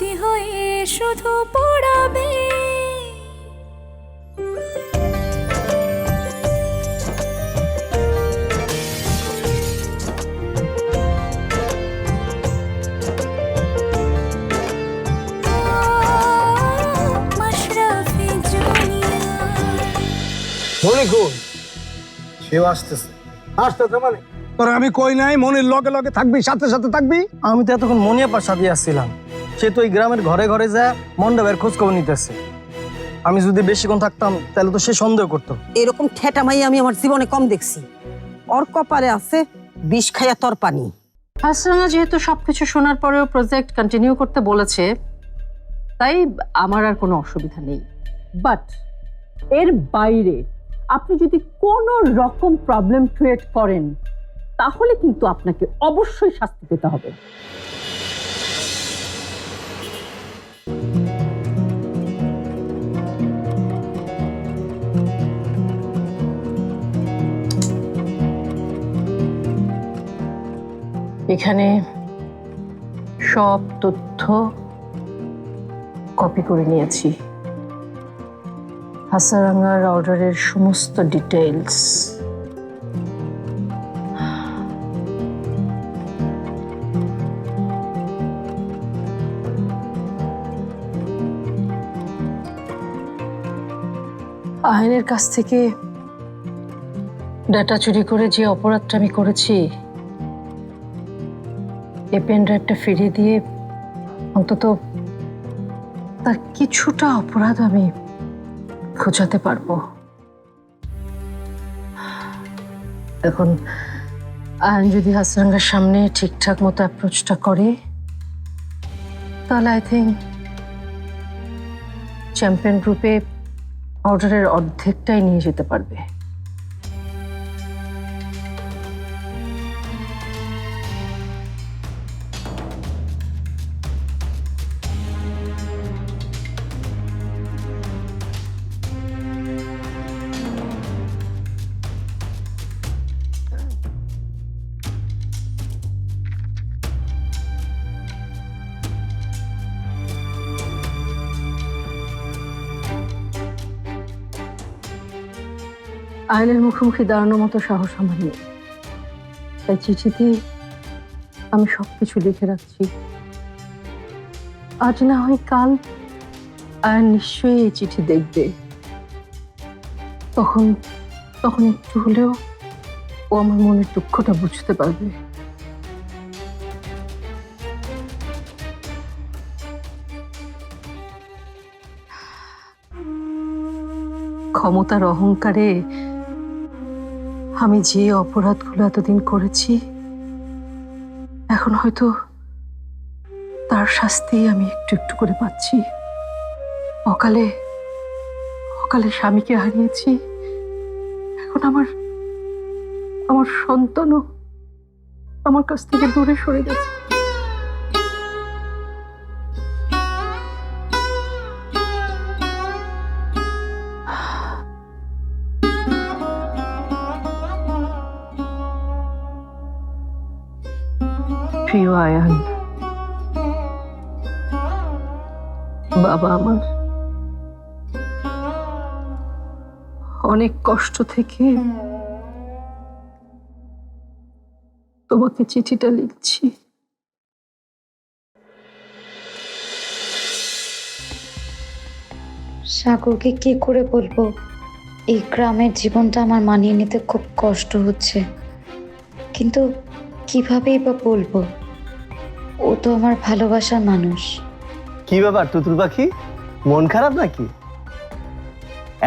স্মৃতি হয়ে শুধু পড়াবে। মনে সেও আসতেছে। আসতেছে মানে? তোর আমি কই নাই মনের লগে লগে থাকবি সাথে সাথে থাকবি? আমি তো এতক্ষণ মনিয়া পার সাথে আসছিলাম। সে তো এই গ্রামের ঘরে ঘরে যা মণ্ডপের খোঁজ খবর নিতেছে। আমি যদি বেশিক্ষণ থাকতাম তাহলে তো সে সন্দেহ করতো। এরকম ঠেটা মাই আমি আমার জীবনে কম দেখছি। ওর কপালে আছে বিষ খাইয়া তোর পানি। হাসরানা যেহেতু সবকিছু শোনার পরেও প্রজেক্ট কন্টিনিউ করতে বলেছে তাই আমার আর কোনো অসুবিধা নেই। বাট এর বাইরে আপনি যদি কোনো রকম প্রবলেম ক্রিয়েট করেন তাহলে কিন্তু আপনাকে অবশ্যই শাস্তি পেতে হবে। এখানে সব তথ্য কপি করে নিয়েছি। হাসারাঙ্গার অর্ডারের সমস্ত ডিটেলস আইনের কাছ থেকে ডাটা চুরি করে যে অপরাধটা আমি করেছি এই পেন ড্রাইভটা ফিরিয়ে দিয়ে অন্তত তার কিছুটা অপরাধ আমি খোঁজাতে পারব। এখন আইন যদি হাসরাঙ্গার সামনে ঠিকঠাক মতো অ্যাপ্রোচটা করে, তাহলে আই থিঙ্ক চ্যাম্পিয়ন গ্রুপে অর্ডারের অর্ধেকটাই নিয়ে যেতে পারবে। আইনের মুখোমুখি দাঁড়ানোর মতো সাহস আমার নেই। তাই চিঠিতে আমি সবকিছু লিখে রাখছি। আজ না হয় কাল আয়ন নিশ্চয়ই এই চিঠি দেখবে। তখন তখন একটু হলেও ও আমার মনের দুঃখটা বুঝতে পারবে। ক্ষমতার অহংকারে আমি যে অপরাধগুলো এতদিন করেছি, এখন হয়তো তার শাস্তি আমি একটু একটু করে পাচ্ছি। অকালে অকালে স্বামীকে হারিয়েছি। এখন আমার আমার সন্তানও আমার কাছ থেকে দূরে সরে গেছে। প্রিয় আয়ান বাবা আমার, অনেক কষ্ট থেকে তোমাকে চিঠিটা লিখছি। সাগরকে কি করে বলব? এই গ্রামের জীবনটা আমার মানিয়ে নিতে খুব কষ্ট হচ্ছে। কিন্তু কিভাবেই বা বলব? ও তো আমার ভালোবাসার মানুষ। কি ব্যাপার তুতুল পাখি? মন খারাপ নাকি?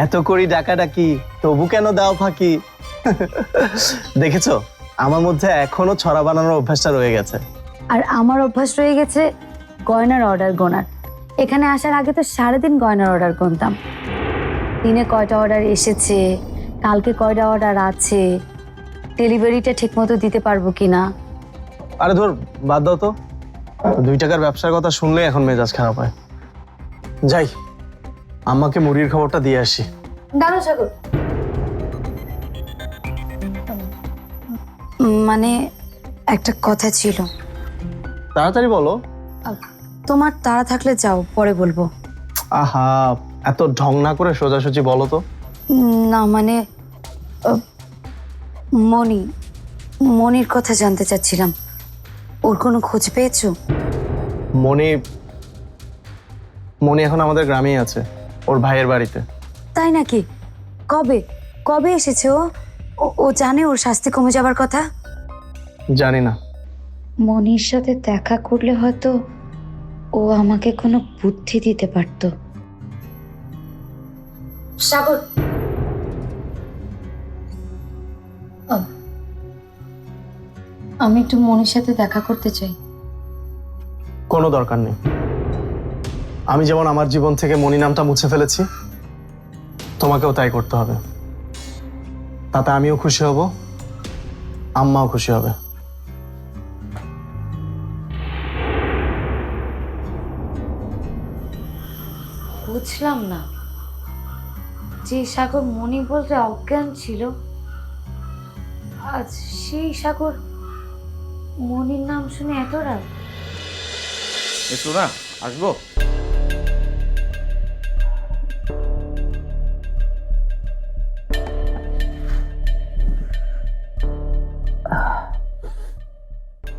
এত করি ডাকাডাকি তবু কেন দাও ফাঁকি? দেখেছ আমার মধ্যে এখনও ছড়া বানানোর অভ্যাসটা রয়ে গেছে। আর আমার অভ্যাস রয়ে গেছে গয়নার অর্ডার গোনার। এখানে আসার আগে তো সারাদিন গয়নার অর্ডার গুনতাম। দিনে কয়টা অর্ডার এসেছে কালকে কয়টা অর্ডার আছে ডেলিভারিটা ঠিকমতো দিতে পারব কি না আরে ধর বাদ দাও তো। দুই টাকার ব্যবসার কথা শুনলে এখন মেজাজ খারাপ হয়। যাই আমাকে মুড়ির খবরটা দিয়ে আসি। দাঁড়ো মানে একটা কথা ছিল। তাড়াতাড়ি বলো। তোমার তাড়া থাকলে যাও পরে বলব। আহা এত ঢং না করে সোজাসুজি বলো তো। উম, না মানে মনি মনির কথা জানতে চাচ্ছিলাম। ওর কোনো খোঁজ পেয়েছ? মনি মনি এখন আমাদের গ্রামেই আছে ওর ভাইয়ের বাড়িতে। তাই নাকি? কবে? কবে এসেছে ও? ও- ও জানে ওর শাস্তি কমে যাবার কথা? জানি না। মনির সাথে দেখা করলে হয়তো ও আমাকে কোনো বুদ্ধি দিতে পারতো। সাগর। আমি একটু মনির সাথে দেখা করতে চাই। কোনো দরকার নেই। আমি যেমন আমার জীবন থেকে মনি নামটা মুছে ফেলেছি তোমাকেও তাই করতে হবে। তাতে আমিও খুশি হব আম্মাও খুশি হবে। বুঝলাম না। যে সাগর মনি বলতে অজ্ঞান ছিল আজ সেই সাগর মনির নাম শুনে এত রাগ? এসো না আসব।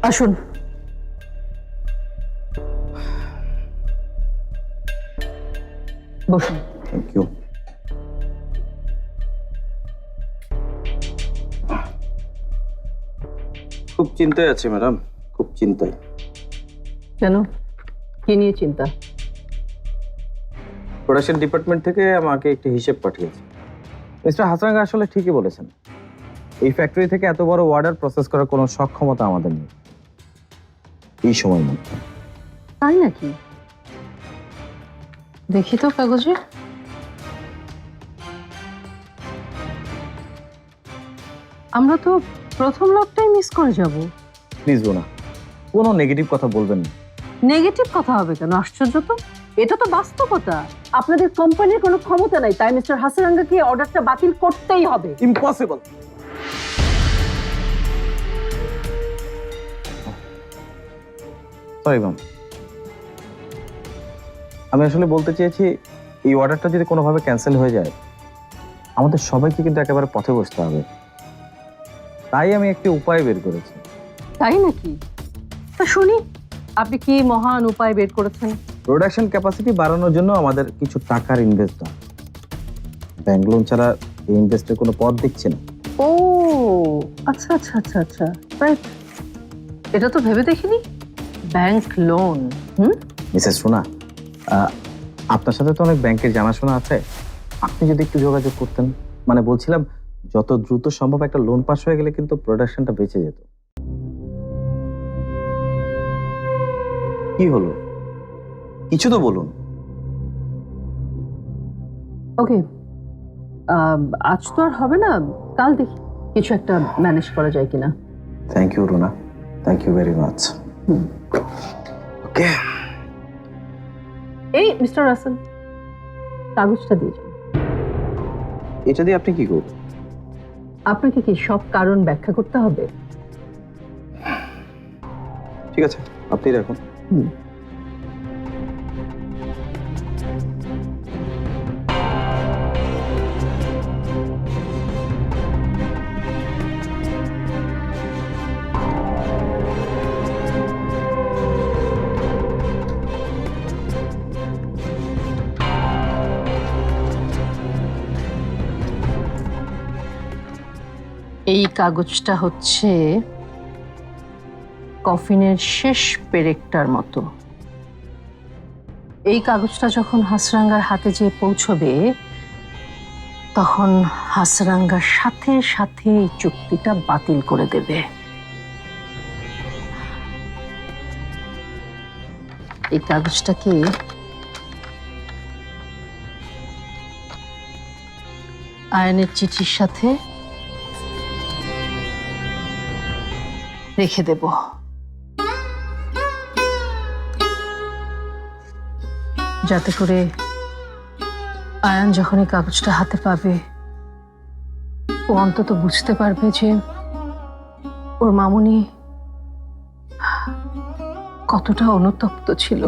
আসুন। বসুন। চিন্তায় আছি ম্যাডাম। খুব চিন্তায়। কেন? কি নিয়ে চিন্তা? প্রোডাকশন ডিপার্টমেন্ট থেকে আমাকে একটি হিসেব পাঠিয়েছে। মিস্টার হাসান আসলে ঠিকই বলেছেন। এই ফ্যাক্টরি থেকে এত বড় অর্ডার প্রসেস করার কোনো সক্ষমতা আমাদের নেই। এই সময়ের মধ্যে তাই নাকি? দেখি তো কাগজে। আমরা তো প্রথম লটটাই মিস করে যাব। প্লিজ বোনা কোনো নেগেটিভ কথা বলবেন না। নেগেটিভ কথা হবে কেন? আশ্চর্য তো? এটা তো বাস্তবতা। আপনাদের কোম্পানির কোনো ক্ষমতা নাই তাই মিস্টার হাসারাঙ্গাকে অর্ডারটা বাতিল করতেই হবে। ইম্পসিবল সরি ম্যাম আমি আসলে বলতে চেয়েছি এই অর্ডারটা যদি কোনোভাবে ক্যান্সেল হয়ে যায় আমাদের সবাইকে কিন্তু একেবারে পথে বসতে হবে। তাই আমি একটি উপায় বের করেছি। তাই নাকি? তা শুনি আপনি কি মহান উপায় বের করেছেন? প্রোডাকশন ক্যাপাসিটি বাড়ানোর জন্য আমাদের কিছু টাকার ইনভেস্ট দরকার ব্যাংক লোন ছাড়া এই ইনভেস্টের কোনো পথ দেখছি না। ও আচ্ছা আচ্ছা আচ্ছা আচ্ছা রাইট এটা তো ভেবে দেখিনি। ব্যাংক লোন হুম? মিসেস সোনা আহ, আপনার সাথে তো অনেক ব্যাংকের জানাশোনা আছে। আপনি যদি একটু যোগাযোগ করতেন। মানে বলছিলাম যত দ্রুত সম্ভব একটা লোন পাস হয়ে গেলে কিন্তু প্রোডাকশনটা বেঁচে যেত। কি হলো? কিছু তো বলুন। ওকে আজ তো আর হবে না কাল দেখি কিছু একটা ম্যানেজ করা যায় কিনা। Thank you Runa. Thank you very much okay এই মিস্টার রাসেল কাগজটা দিয়ে যান। এটা দিয়ে আপনি কি করবেন? আপনাকে কি সব কারণ ব্যাখ্যা করতে হবে? ঠিক আছে আপনি রাখুন এই কাগজটা হচ্ছে কফিনের শেষ পেরেকটার মতো। এই কাগজটা যখন হাসরাঙ্গার হাতে যেয়ে পৌঁছবে, তখন হাসরাঙ্গার সাথে সাথে এই চুক্তিটা বাতিল করে দেবে। এই কাগজটাকে আয়নের চিঠির সাথে রেখে দেব। যাতে করে আয়ান যখন এই কাগজটা হাতে পাবে, ও অন্তত বুঝতে পারবে যে ওর মামুনি কতটা অনুতপ্ত ছিল।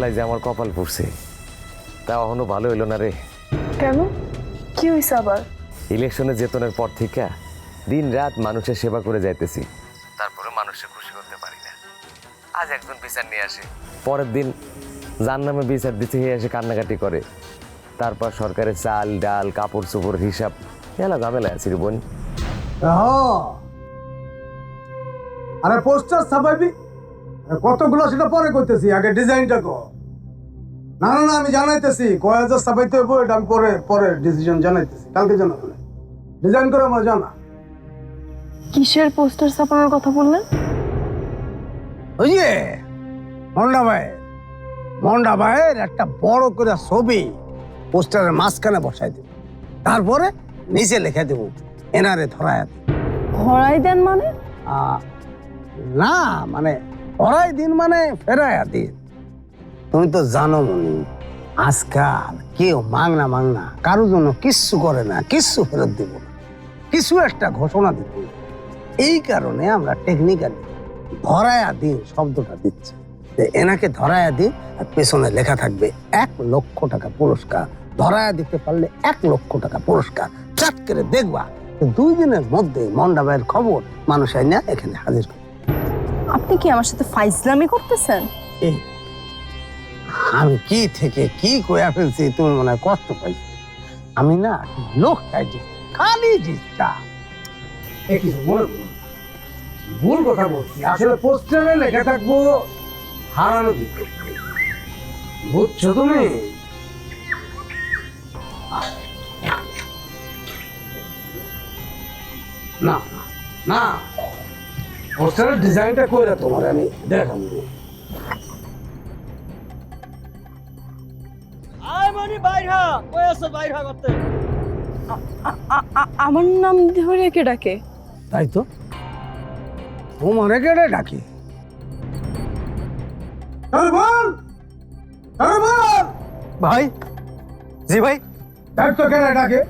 ছোটবেলায় যে আমার কপাল পড়ছে তা এখনও ভালো হইল না রে। কেন? কি হয়েছে আবার? ইলেকশনে জেতনের পর থেকে দিন রাত মানুষের সেবা করে যাইতেছি তারপরে মানুষকে খুশি করতে পারি না। আজ একজন বিচার নিয়ে আসে। পরের দিন যার নামে বিচার দিতে হয়ে এসে কান্নাকাটি করে। তারপর সরকারের চাল ডাল কাপড় চোপড় হিসাব এলা ঝামেলা আছে রে বোন। হ্যাঁ। আরে পোস্টার কতগুলো সেটা পরে করতেছি আগে ডিজাইনটা কর না না না আমি জানাইতেছি কয় হাজার ছাপাইতে হইব এটা আমি পরে পরে ডিসিশন জানাইতেছি কালকে জানাব। ডিজাইন করে আমার জানা। কিসের পোস্টার ছাপানোর কথা বললেন? ওই যে মন্ডা ভাই মন্ডা ভাইয়ের একটা বড় করে ছবি পোস্টারের মাঝখানে বসাই দেব। তারপরে নিচে লিখে দেব এনারে ধরায় ধরাই দেন মানে? না মানে ধরাই দিন মানে ফেরাইয়া দিন। তুমি তো জানো মনি, আজকাল কেউ মাংনা মাংনা কারোর জন্য কিচ্ছু করে না, কিচ্ছু ফেরত দিব না, কিছু একটা ঘোষণা দিতে এই কারণে আমরা টেকনিক্যালি ধরায়া দিন শব্দটা দিচ্ছি। যে এনাকে ধরায়া দিন আর পেছনে লেখা থাকবে এক লক্ষ টাকা পুরস্কার। ধরায়া দিতে পারলে এক লক্ষ টাকা পুরস্কার। চাট করে দেখবা দুই দিনের মধ্যে মন্ডাবাইয়ের খবর মানুষ আইনা এখানে হাজির করবে। আপনি কি আমার সাথে ফাইজলামি করতেছেন? আমি কি থেকে কি কয়া ফেলছি তুমি মনে হয় কষ্ট পাইছো। আমি না লোক চাইছি, খালি জিতটা। ভুল? কথা বলছি। আসলে পোস্টারে লেখা থাকব, হারানো বুঝছ তুমি? না না। পোস্টারের ডিজাইনটা করে তোমার? আমি দেখাবো আমার নাম ধরে কে ডাকে? তাই তো? তোমারে কেড়ে ডাকে? ভাই? জি ভাই? দেখ তো কেড়ে ডাকে?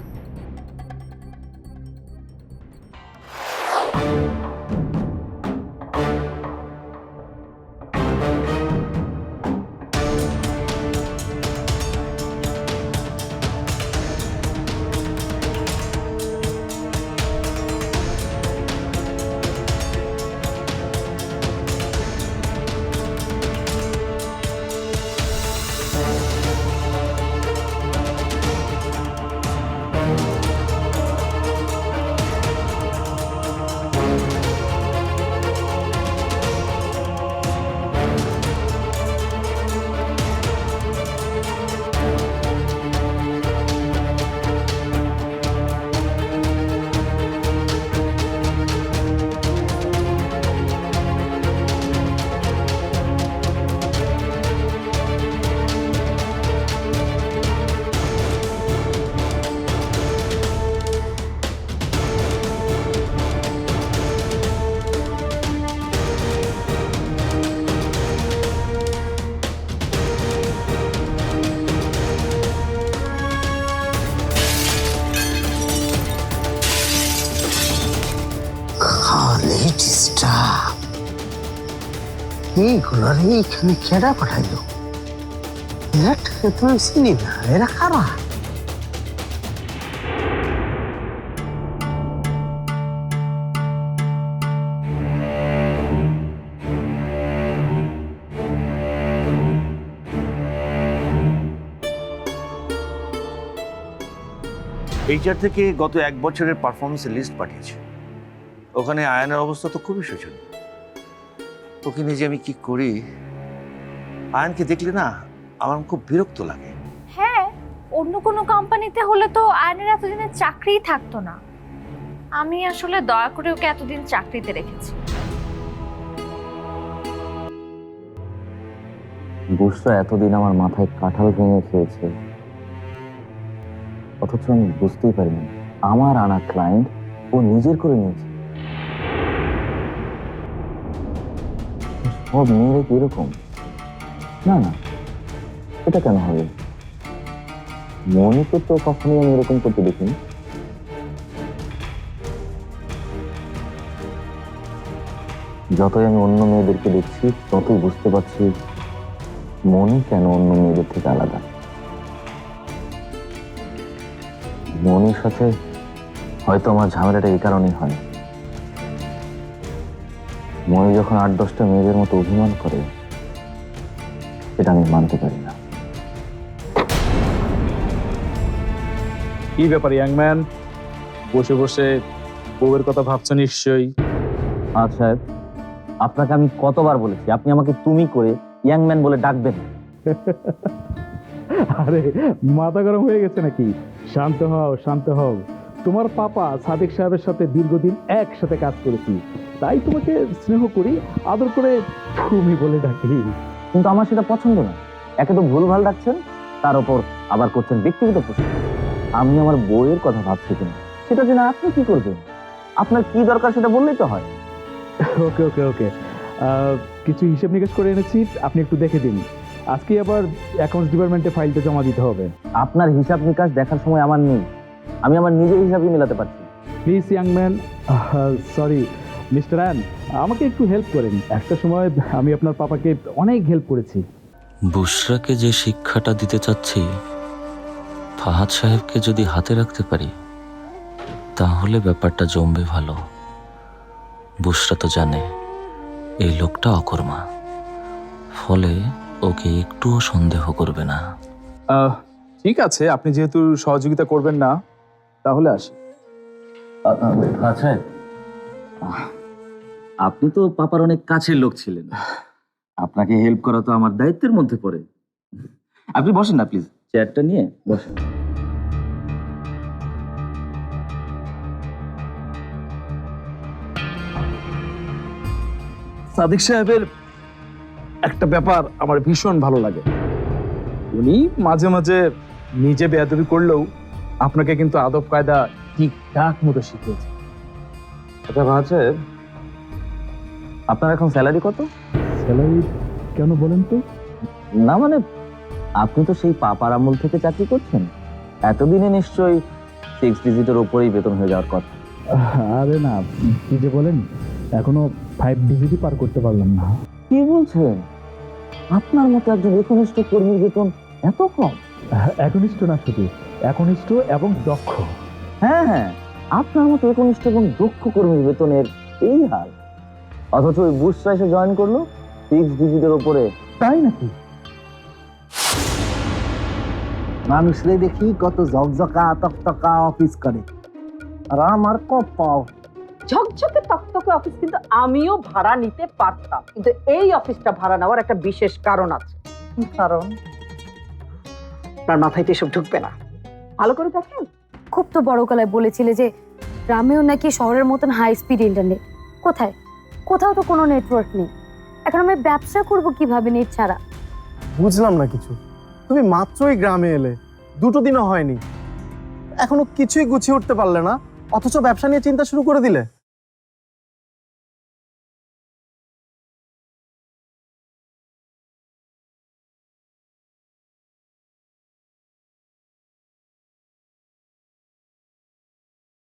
এইগুলোর এইখানে কেডা পাঠাইলো? এরাটাকে তো আমি চিনি না, এরা কারা? এইচআর থেকে গত এক বছরের পারফরমেন্সের লিস্ট পাঠিয়েছে। ওখানে আয়নের অবস্থা তো খুবই শোচনীয়। ওকে নিয়ে যে আমি কি করি আয়নকে দেখলে না আমার খুব বিরক্ত লাগে। হ্যাঁ অন্য কোনো কোম্পানিতে হলে তো আয়নের এতদিনের চাকরিই থাকতো না। আমি আসলে দয়া করে ওকে এতদিন চাকরিতে রেখেছি। বুসরা এতদিন আমার মাথায় কাঁঠাল ভেঙে খেয়েছে। অথচ আমি বুঝতেই পারিনি আমার আনা ক্লায়েন্ট ও নিজের করে নিয়েছে। সব মেয়েরা কি এরকম? না না। এটা কেন হবে? মনিকে তো কখনোই আমি এরকম করতে দেখিনি। যতই আমি অন্য মেয়েদেরকে দেখছি, ততই বুঝতে পারছি মনি কেন অন্য মেয়েদের থেকে আলাদা। মনির সাথে হয়তো আমার ঝামেলাটা এই কারণেই হয়। মনি যখন আট দশটা মেয়েদের মতো অভিমান করে সেটা আমি মানতে পারি না। কি ব্যাপার ইয়াং ম্যান? বসে বসে বউয়ের কথা ভাবছ নিশ্চয়ই? আর সাহেব আপনাকে আমি কতবার বলেছি আপনি আমাকে তুমি করে ইয়াং ম্যান বলে ডাকবেন আরে মাথা গরম হয়ে গেছে নাকি? শান্ত হও শান্ত হও। তোমার পাপা সাদিক সাহেবের সাথে দীর্ঘদিন একসাথে কাজ করেছি। তাই তোমাকে স্নেহ করি আদর করে তুমি বলে ডাকি। কিন্তু আমার সেটা পছন্দ না। একে তো ভুলভাল ডাকছেন তার উপর আবার করছেন ব্যক্তিগত প্রশ্ন। আমি আমার বইয়ের কথা ভাবছি কিনা? সেটা জেনে আপনি কি করবেন? আপনার কি দরকার সেটা বললেই তো হয়। ওকে ওকে ওকে। কিছু হিসেব নিকাশ করে এনেছি আপনি একটু দেখে দিন। আজকে আবার অ্যাকাউন্টস ডিপার্টমেন্টে ফাইলটা জমা দিতে হবে। আপনার হিসাব নিকাশ দেখার সময় আমার নেই। আমি আমার নিজের হিসাবই মেলাতে পারছি না। Please young man sorry mister an আমাকে একটু হেল্প করেন। একটা সময় আমি আপনার পাপাকে অনেক হেল্প করেছি। বুশরাকে যে শিক্ষাটা দিতে চাচ্ছি ফাহাদ সাহেবকে যদি হাতে রাখতে পারি তাহলে ব্যাপারটা জমবে ভালো। বুশরা তো জানে এই লোকটা অকর্মা। ফলে ওকে একটুও সন্দেহ করবে না। আহ, ঠিক আছে আপনি যেহেতু সহযোগিতা করবেন না তাহলে আসি। আচ্ছা আপনি তো পাপার অনেক কাছের লোক ছিলেন। আপনাকে হেল্প করা তো আমার দায়িত্বের মধ্যে পড়ে। আপনি বসেন না প্লিজ চেয়ারটা নিয়ে বসেন। সাদিক সাহেবের একটা ব্যাপার আমার ভীষণ ভালো লাগে। উনি মাঝে মাঝে নিজে বেয়াদবি করলেও আপনাকে কিন্তু আদব কায়দা ঠিকঠাক মতো শিখিয়েছে আচ্ছা আছে আপনার এখন স্যালারি কত? স্যালারি কেন বলেন তো? না মানে আপনি তো সেই পাপার আমল থেকে চাকরি করছেন। এতদিনে নিশ্চয়ই সিক্স ডিজিটের ওপরেই বেতন হয়ে যাওয়ার কথা। আরে না কি যে বলেন এখনও ফাইভ ডিজিটই পার করতে পারলাম না। কি বলছেন? আপনার মতো একজন একনিষ্ঠ কর্মীর বেতন এত কম? একনিষ্ঠ না শুধু একনিষ্ঠ এবং দক্ষ। হ্যাঁ হ্যাঁ আপনার মতো একনিষ্ঠ এবং দক্ষ কর্মীর বেতনের এই হাল অথচ ওই বুসরা এসে জয়েন করল সিক্স ডিজিটের ওপরে তাই নাকি? মানুষরে দেখি কত ঝকঝকা তকতকা অফিস করে। আর আমার কপাও ঝকঝকে তকতকে অফিস কিন্তু আমিও ভাড়া নিতে পারতাম। কিন্তু এই অফিসটা ভাড়া নেওয়ার একটা বিশেষ কারণ আছে। কারণ? আপনার মাথায় তো এসব ঢুকবে না। ভালো করে দেখেন। খুব তো বড় গলায় বলেছিলে যে গ্রামেও নাকি শহরের মতন হাই স্পিড ইন্টারনেট কোথায়? কোথাও তো কোনো নেটওয়ার্ক নেই। এখন আমি ব্যবসা করব কীভাবে নেট ছাড়া? বুঝলাম না কিছু। তুমি মাত্রই গ্রামে এলে। দুটো দিনও হয়নি। এখনও কিছুই গুছিয়ে উঠতে পারলে না। অথচ ব্যবসা নিয়ে চিন্তা শুরু করে দিলে।